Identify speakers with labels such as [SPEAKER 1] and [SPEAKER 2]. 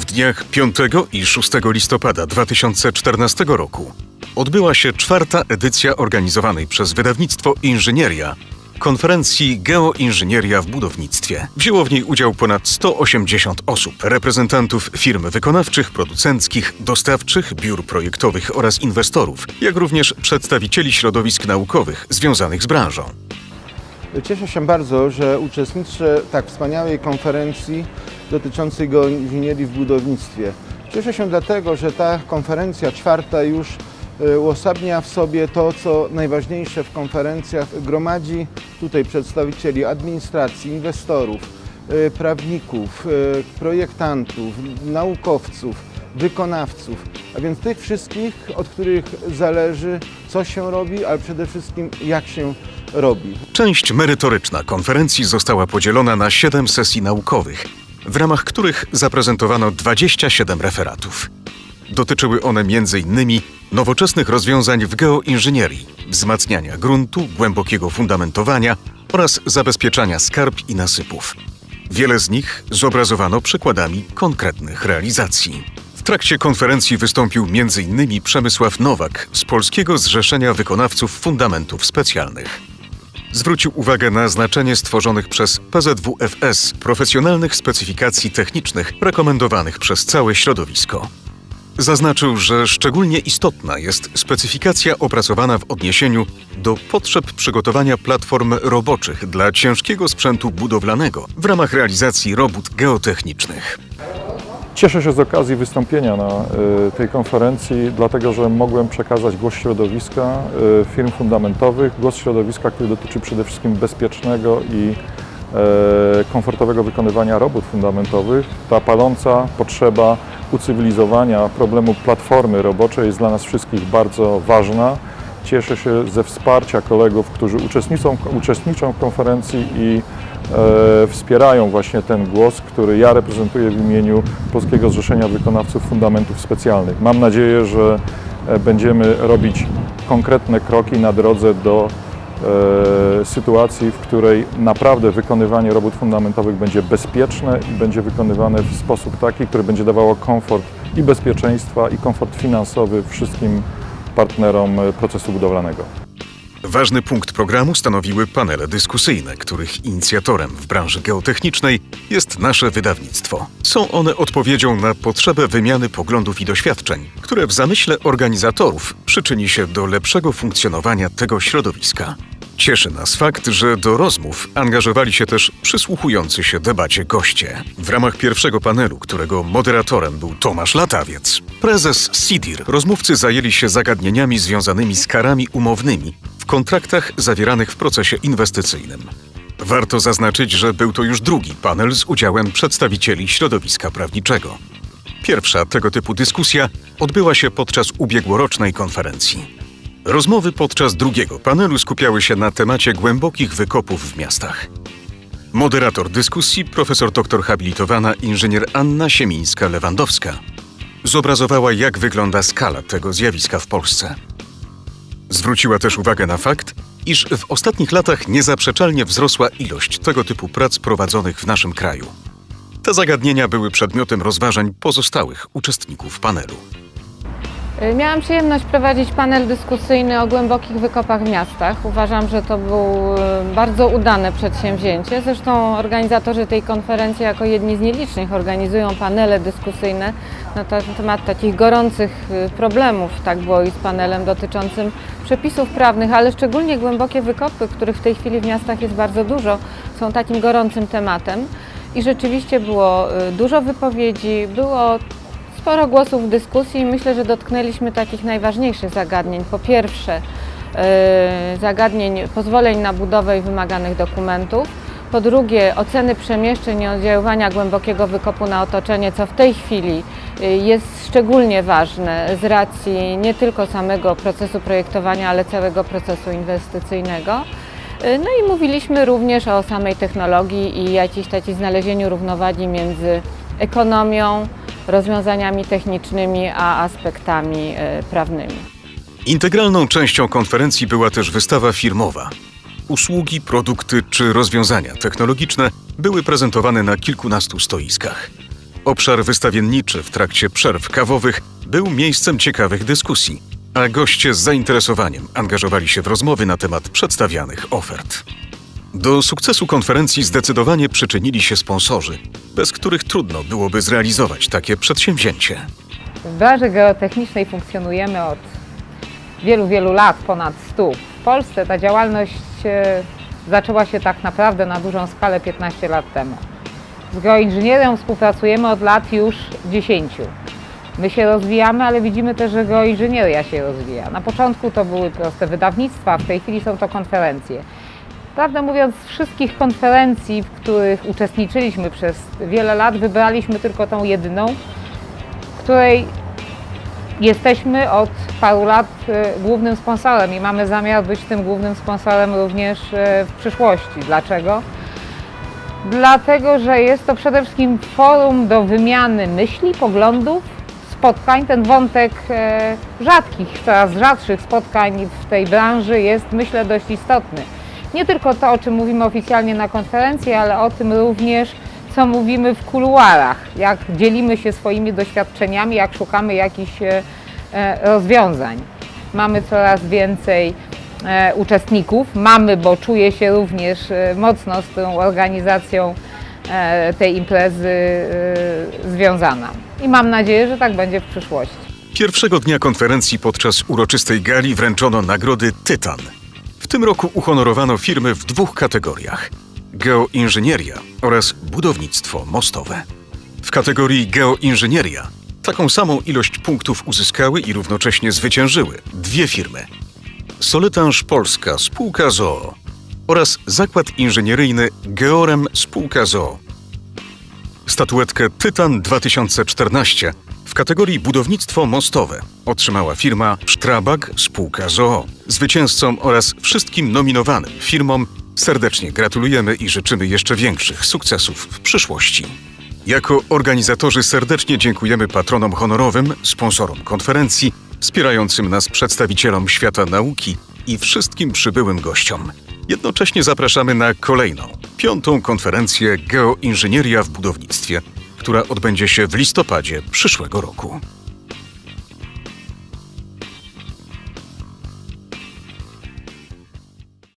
[SPEAKER 1] W dniach 5 i 6 listopada 2014 roku odbyła się czwarta edycja organizowanej przez wydawnictwo Inżynieria konferencji Geoinżynieria w budownictwie. Wzięło w niej udział ponad 180 osób, reprezentantów firm wykonawczych, producenckich, dostawczych, biur projektowych oraz inwestorów, jak również przedstawicieli środowisk naukowych związanych z branżą.
[SPEAKER 2] Cieszę się bardzo, że uczestniczę tak wspaniałej konferencji dotyczącej geoinżynierii w budownictwie. Cieszę się dlatego, że ta konferencja czwarta już e, uosabnia w sobie to, co najważniejsze w konferencjach, gromadzi tutaj przedstawicieli administracji, inwestorów, e, prawników, e, projektantów, naukowców, wykonawców, a więc tych wszystkich, od których zależy, co się robi, ale przede wszystkim jak się robi.
[SPEAKER 1] Część merytoryczna konferencji została podzielona na 7 sesji naukowych, w ramach których zaprezentowano 27 referatów. Dotyczyły one m.in. nowoczesnych rozwiązań w geoinżynierii, wzmacniania gruntu, głębokiego fundamentowania oraz zabezpieczania skarb i nasypów. Wiele z nich zobrazowano przykładami konkretnych realizacji. W trakcie konferencji wystąpił m.in. Przemysław Nowak z Polskiego Zrzeszenia Wykonawców Fundamentów Specjalnych. Zwrócił uwagę na znaczenie stworzonych przez PZWFS profesjonalnych specyfikacji technicznych rekomendowanych przez całe środowisko. Zaznaczył, że szczególnie istotna jest specyfikacja opracowana w odniesieniu do potrzeb przygotowania platform roboczych dla ciężkiego sprzętu budowlanego w ramach realizacji robót geotechnicznych.
[SPEAKER 3] Cieszę się z okazji wystąpienia na y, tej konferencji, dlatego że mogłem przekazać głos środowiska y, firm fundamentowych, głos środowiska, który dotyczy przede wszystkim bezpiecznego i e, komfortowego wykonywania robót fundamentowych. Ta paląca potrzeba ucywilizowania problemu platformy roboczej jest dla nas wszystkich bardzo ważna. Cieszę się ze wsparcia kolegów, którzy uczestniczą, uczestniczą w konferencji i e, wspierają właśnie ten głos, który ja reprezentuję w imieniu Polskiego Zrzeszenia Wykonawców Fundamentów Specjalnych. Mam nadzieję, że e, będziemy robić konkretne kroki na drodze do e, sytuacji, w której naprawdę wykonywanie robót fundamentowych będzie bezpieczne i będzie wykonywane w sposób taki, który będzie dawało komfort i bezpieczeństwa, i komfort finansowy wszystkim partnerom e, procesu budowlanego.
[SPEAKER 1] Ważny punkt programu stanowiły panele dyskusyjne, których inicjatorem w branży geotechnicznej jest nasze wydawnictwo. Są one odpowiedzią na potrzebę wymiany poglądów i doświadczeń, które w zamyśle organizatorów przyczyni się do lepszego funkcjonowania tego środowiska. Cieszy nas fakt, że do rozmów angażowali się też przysłuchujący się debacie goście. W ramach pierwszego panelu, którego moderatorem był Tomasz Latawiec, prezes SIDIR, rozmówcy zajęli się zagadnieniami związanymi z karami umownymi w kontraktach zawieranych w procesie inwestycyjnym. Warto zaznaczyć, że był to już drugi panel z udziałem przedstawicieli środowiska prawniczego. Pierwsza tego typu dyskusja odbyła się podczas ubiegłorocznej konferencji. Rozmowy podczas drugiego panelu skupiały się na temacie głębokich wykopów w miastach. Moderator dyskusji, profesor doktor habilitowana inżynier Anna Siemińska-Lewandowska, zobrazowała, jak wygląda skala tego zjawiska w Polsce. Zwróciła też uwagę na fakt, iż w ostatnich latach niezaprzeczalnie wzrosła ilość tego typu prac prowadzonych w naszym kraju. Te zagadnienia były przedmiotem rozważań pozostałych uczestników panelu.
[SPEAKER 4] Y, Miałam przyjemność prowadzić panel dyskusyjny o głębokich wykopach w miastach. Uważam, że to było bardzo udane przedsięwzięcie. Zresztą organizatorzy tej konferencji jako jedni z nielicznych organizują panele dyskusyjne na te- temat takich gorących y, problemów. Tak było i z panelem dotyczącym przepisów prawnych, ale szczególnie głębokie wykopy, których w tej chwili w miastach jest bardzo dużo, są takim gorącym tematem. I rzeczywiście było y, dużo wypowiedzi, było sporo głosów w dyskusji i myślę, że dotknęliśmy takich najważniejszych zagadnień. Po pierwsze, yy, zagadnień pozwoleń na budowę i wymaganych dokumentów. Po drugie, oceny przemieszczeń i oddziaływania głębokiego wykopu na otoczenie, co w tej chwili yy, jest szczególnie ważne z racji nie tylko samego procesu projektowania, ale całego procesu inwestycyjnego. Yy, No i mówiliśmy również o samej technologii i jakiejś takiej znalezieniu równowagi między ekonomią, rozwiązaniami technicznymi, a aspektami e, prawnymi.
[SPEAKER 1] Integralną częścią konferencji była też wystawa firmowa. Usługi, produkty czy rozwiązania technologiczne były prezentowane na kilkunastu stoiskach. Obszar wystawienniczy w trakcie przerw kawowych był miejscem ciekawych dyskusji, a goście z zainteresowaniem angażowali się w rozmowy na temat przedstawianych ofert. Do sukcesu konferencji zdecydowanie przyczynili się sponsorzy, bez których trudno byłoby zrealizować takie przedsięwzięcie.
[SPEAKER 5] W branży geotechnicznej funkcjonujemy od wielu, wielu lat, ponad 100. W Polsce ta działalność e, zaczęła się tak naprawdę na dużą skalę 15 lat temu. Z geoinżynierią współpracujemy od lat już 10. My się rozwijamy, ale widzimy też, że geoinżynieria się rozwija. Na początku to były proste wydawnictwa, w tej chwili są to konferencje. Prawdę mówiąc, z wszystkich konferencji, w których uczestniczyliśmy przez wiele lat, wybraliśmy tylko tą jedyną, której jesteśmy od paru lat e, głównym sponsorem i mamy zamiar być tym głównym sponsorem również e, w przyszłości. Dlaczego? Dlatego, że jest to przede wszystkim forum do wymiany myśli, poglądów, spotkań. Ten wątek e, rzadkich, coraz rzadszych spotkań w tej branży jest, myślę, dość istotny. Nie tylko to, o czym mówimy oficjalnie na konferencji, ale o tym również, co mówimy w kuluarach, jak dzielimy się swoimi doświadczeniami, jak szukamy jakichś e, e, rozwiązań. Mamy coraz więcej e, uczestników. Mamy, bo czuję się również mocno z tą organizacją tej imprezy związana. I mam nadzieję, że tak będzie w przyszłości.
[SPEAKER 1] Pierwszego dnia konferencji podczas uroczystej gali wręczono nagrody Tytan. Tym roku uhonorowano firmy w dwóch kategoriach: geoinżynieria oraz budownictwo mostowe. W kategorii geoinżynieria taką samą ilość punktów uzyskały i równocześnie zwyciężyły dwie firmy: Solitanż Polska Spółka ZOO oraz Zakład Inżynieryjny Georem Spółka ZOO. Statuetkę Tytan 2014 w kategorii budownictwo mostowe otrzymała firma Strabag Spółka ZOO. Zwycięzcom oraz wszystkim nominowanym firmom serdecznie gratulujemy i życzymy jeszcze większych sukcesów w przyszłości. Jako organizatorzy serdecznie dziękujemy patronom honorowym, sponsorom konferencji, wspierającym nas przedstawicielom świata nauki i wszystkim przybyłym gościom. Jednocześnie zapraszamy na kolejną, piątą konferencję Geoinżynieria w budownictwie, która odbędzie się w listopadzie przyszłego roku.